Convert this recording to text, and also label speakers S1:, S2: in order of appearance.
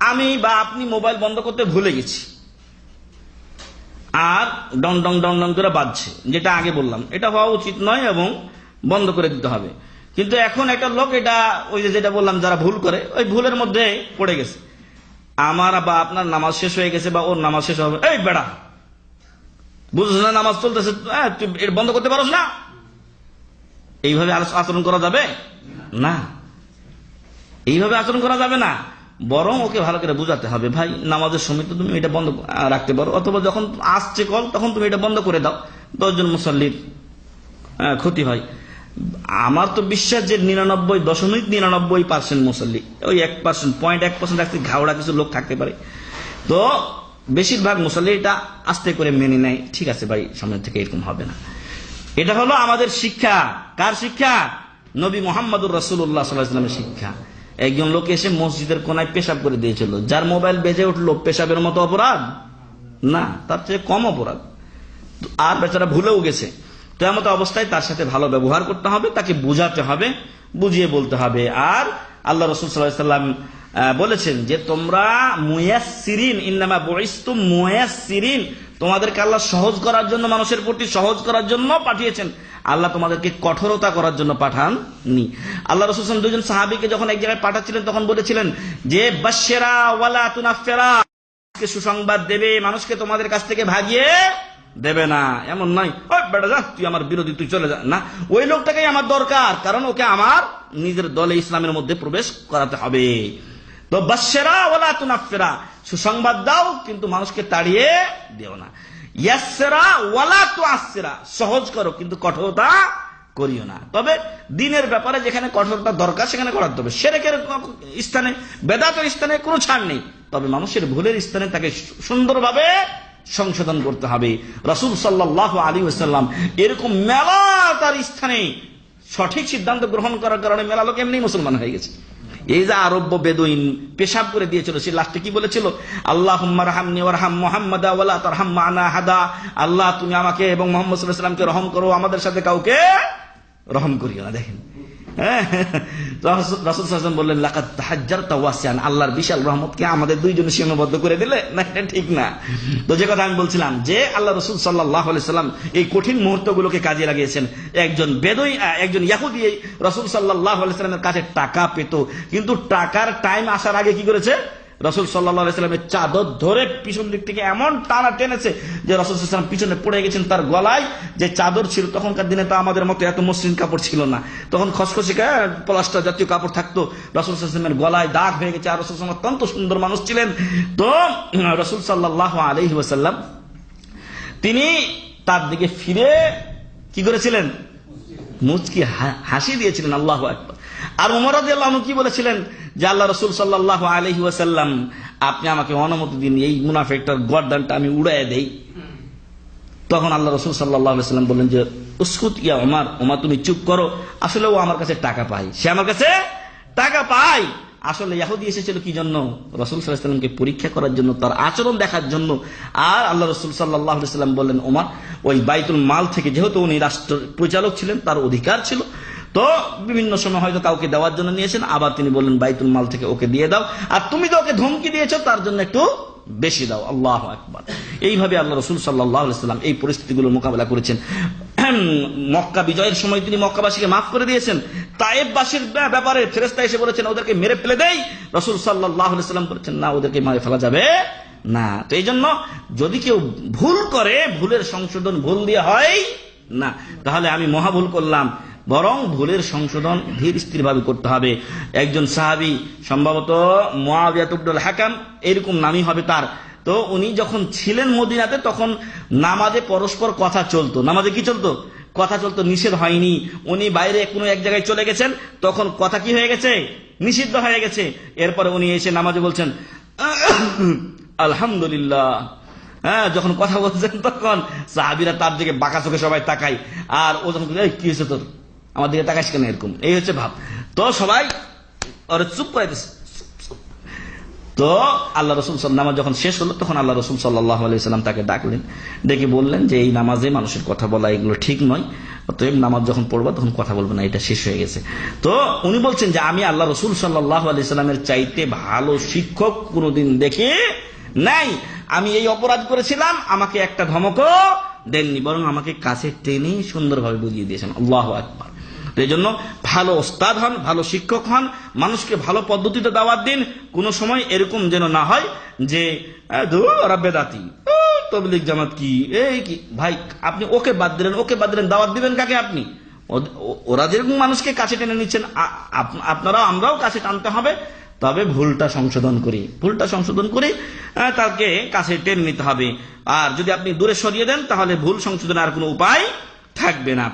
S1: আমি বা আপনি মোবাইল বন্ধ করতে ভুলে গেছি। আর ডং ডং ডং ডং করে বাজছে যেটা আগে বললাম। এটা হওয়া উচিত নয় এবং বন্ধ করে দিতে হবে। কিন্তু এখন একটা লোক এটা ওই যে যেটা বললাম যারা ভুল করে ওই ভুলের মধ্যে পড়ে গেছে। আমার বা আপনার নামাজ শেষ হয়ে গেছে বা ওর নামাজ শেষ হবে এই বেড়া! বুঝছ না নামাজ চলতেছে হ্যাঁ, তুই বন্ধ করতে পারোস না? এইভাবে আচরণ করা যাবে? না। এইভাবে আচরণ করা যাবে না। বরং ওকে ভালো করে বুঝাতে হবে, ভাই, নামাজের সময় তো তুমি এটা বন্ধ রাখতে পারো। অথবা যখন আসছে কল তখন তুমি এটা বন্ধ করে দাও। দশজন মুসল্লির ক্ষতি হয়। আমার তো বিশ্বাস যে নিরানব্বই দশমিক নিরানব্বই পার্সেন্ট মুসল্লি, ওই এক পার্সেন্ট পয়েন্ট এক পার্সেন্ট রাখতে ঘাওড়া কিছু লোক থাকতে পারে। তো বেশিরভাগ মুসল্লি এটা আস্তে করে মেনে নেয়। ঠিক আছে ভাই, সামনে থেকে এরকম হবে না। এটা হলো আমাদের শিক্ষা। কার শিক্ষা? নবী মোহাম্মদুর রসুল্লাহ সাল্লাহামের শিক্ষা। একজন লোক এসে মসজিদের কোনায় পেশাব করে দিয়েছিল। যার মোবাইল বেজে উঠল, পেশাবের মতো অপরাধ? না, তার চেয়ে কম অপরাধ। আর বেচারা ভুলেও গেছে। তো এমতো অবস্থায় তার সাথে ভালো ব্যবহার করতে হবে, তাকে বুঝাতে হবে, বুঝিয়ে বলতে হবে। আর আল্লাহ রসুল সাল্লাম বলেছেন যে, তোমরা মুয়াসিরিন তোমাদেরকে আল্লাহ সহজ করার জন্য, মানুষের প্রতি সহজ করার জন্য পাঠিয়েছেন। আল্লাহ তোমাদেরকে কঠোরতা করার জন্য পাঠান নি আল্লাহ রসুল দুজন সাহাবিকে যখন এক জায়গায় পাঠাচ্ছিলেন, তখন বলেছিলেন যে বাশেরা ওয়ালা তুনাফেরা সুসংবাদ দেবে, মানুষকে তোমাদের কাছ থেকে ভাগিয়ে দেবে না। এমন নয়। ওই বেটা যা, তুই আমার বিরোধী, তুই চলে যা। না, ওই লোকটাকেই আমার দরকার, কারণ ওকে আমার নিজের দলে ইসলামের মধ্যে প্রবেশ করাতে হবে। তো বাশেরা ওলা তুনাফেরা, সুসংবাদ দাও, কিন্তু মানুষকে তাড়িয়ে দিও না। সহজ করো, কিন্তু কঠোরতা করিও না। তবে দিনের ব্যাপারে যেখানে কঠোরতা দরকার, সেখানে করাতে হবে সেরেকের স্থানে, বেদাতের স্থানে কোনো ছাড় নেই। তবে মানুষের ভুলের স্থানে তাকে সুন্দরভাবে সংশোধন করতে হবে। রসুল সাল্লাহ আলী ওসাল্লাম এরকম মেলা তার স্থানে সঠিক সিদ্ধান্ত গ্রহণ করার কারণে মেলা লোক এমনি মুসলমান হয়ে গেছে। এই যে আরব্য বেদইন পেশাব করে দিয়েছিল। সে লাস্টে কি বলেছিল? আল্লাহ হাদা। আল্লাহ তুমি আমাকে এবং মোহাম্মদ সাল্লাহামকে রহম করো আমাদের সাথে কাউকে রহম করিও না দেখেন। হ্যাঁ, রাসুল সাল্লাম বললেন লাকাত তাওয়াসিয়ান আল্লাহর বিশাল রহমতকে আমাদের দুইজনে সীমাবদ্ধ করে দিলে? না, এটা ঠিক না। তো যে কথা আমি বলছিলাম, যে আল্লাহ রসুল সাল্লাহ সাল্লাম এই কঠিন মুহূর্তগুলোকে কাজে লাগিয়েছেন। একজন বেদই একজন ইয়াহুদি রসুল সাল্লাহ সাল্লামের কাছে টাকা পেত। কিন্তু টাকার টাইম আসার আগে কি করেছে? রসুল সাল্লাহ সাল্লামের চাদর ধরে পিছন দিক থেকে এমন টানা টেনেছে যে রসুল সাল্লাম পিছনে পড়ে গেছেন তার গলায়। যে চাদর ছিল, তখনকার দিনে তো আমাদের মতো এত মসৃণ কাপড় ছিল না। তখন খসখসি পলাস্টার জাতীয় কাপড় থাকতো। রসুল সাল্লামের গলায় দাগ হয়ে গেছে। আর রসুল সাল্লাম অত্যন্ত সুন্দর মানুষ ছিলেন। তো রসুল সাল্লাহ আলহি ওসাল্লাম তিনি তার দিকে ফিরে কি করেছিলেন? মুচকি হাসি দিয়েছিলেন, আল্লাহ একবার আর উমর আল্লাহ কি বলেছিলেন? যে আল্লাহ রসুল সাল্লাহ আলহি ওয়াসাল্লাম, আপনি আমাকে অনুমতি দিন, এই মুনাফেকটার গর্দানটা আমি উড়াই দেই। তখন আল্লাহ রসুল সাল্লাহ সাল্লাম বললেন যে, উস্কুত ইয়া ওমার ওমা তুমি চুপ করো। আসলে ও আমার কাছে টাকা পাই সে আমার কাছে টাকা পাই আসলে ইয়াহুদি এসেছিল কি জন্য? রসুল সাল্লাহামকে পরীক্ষা করার জন্য, তার আচরণ দেখার জন্য। আর আল্লাহ রসুল সাল্লাহ সাল্লাম বললেন ওমar ওই বাইতুল মাল থেকে যেহেতু উনি রাষ্ট্র পরিচালক ছিলেন, তার অধিকার ছিল। তো বিভিন্ন সময় হয়তো কাউকে দেওয়ার জন্য নিয়েছেন, আবার তিনি বললেন, বাইতুল মাল থেকে ওকে দিয়ে দাও। আর তুমি তো ওকে ধমকি দিয়েছ, তার জন্য একটু বেশি দাও। আল্লাহ একবার এইভাবে আল্লাহ রসুল সাল্লাহ সাল্লাম এই পরিস্থিতিগুলোর মোকাবেলা করেছেন। মক্কা বিজয়ের সময় তিনি মক্কাবাসীকে মাফ করে দিয়েছেন। তায়েববাসীর ব্যা- ব্যাপারে ফেরেস্তা এসে বলেছেন, ওদেরকে মেরে ফেলে দেই। রসুল সাল্লাহ সাল্লাম বলেছেন, না, ওদেরকে মারে ফেলা যাবে না। তো এই জন্য যদি কেউ ভুল করে, ভুলের সংশোধন ভুল দিয়ে হয়, না। তাহলে আমি মহা ভুল করলাম। বরং ভুলের সংশোধন ধীর স্থির ভাবে করতে হবে। একজন সাহাবি সম্ভবত মোয়াবিয়াতুল হাকাম এরকম নামই হবে তার। তো উনি যখন ছিলেন মদিনাতে তখন নামাজে পরস্পর কথা চলতো। নামাজে কি চলতো? কথা চলতো, নিষেধ হয়নি। উনি বাইরে কোনো এক জায়গায় চলে গেছেন, তখন কথা কি হয়ে গেছে? নিষিদ্ধ হয়ে গেছে। এরপরে উনি এসে নামাজে বলছেন, আলহামদুলিল্লাহ। হ্যাঁ যখন কথা বলছেন তখন সাহাবিরা তার দিকে বাঁকা চোখে সবাই তাকাই আর ও যখন কি হয়েছে তোর? আমার দিকে তাকাইস কেন এরকম? এই হচ্ছে ভাব। তো সবাই, ওরে চুপ করে দিছে তো আল্লাহ রসুল সাল- নামাজ যখন শেষ হলো, তখন আল্লাহ রসুল সাল্লাহ আলাইসাল্লাম তাকে ডাকলেন। ডেকে বললেন যে, এই নামাজে মানুষের কথা বলা এগুলো ঠিক নয়। অতএব নামাজ যখন পড়বা, তখন কথা বলবে না, এটা শেষ হয়ে গেছে। তো উনি বলছেন যে, আমি আল্লাহ রসুল সাল্লাহ আলাইসাল্লামের চাইতে ভালো শিক্ষক কোনোদিন দেখে নাই। আমি এই অপরাধ করেছিলাম, আমাকে একটা ধমকও দেননি, বরং আমাকে কাছে টেনে সুন্দরভাবে বুঝিয়ে দিয়েছেন। আল্লাহ আকবার। এই জন্য ভালো ওস্তাদ হন ভালো শিক্ষক হন মানুষকে ভালো পদ্ধতিতে দাওয়াত দিন। কোনো সময় এরকম যেন না হয় যে বেদাতি ও, তবলিগ জামাত কি এই কি? ভাই আপনি ওকে বাদ দিলেন ওকে বাদ দিলেন দাওয়াত দিবেন কাকে আপনি? ওরা যেরকম মানুষকে কাছে টেনে নিচ্ছেন আপনারাও আমরাও কাছে টানতে হবে। তবে ভুলটা সংশোধন করি ভুলটা সংশোধন করি তাকে কাছে টেনে নিতে হবে। আর যদি আপনি দূরে সরিয়ে দেন তাহলে ভুল সংশোধনের আর কোনো উপায় থাকবে না।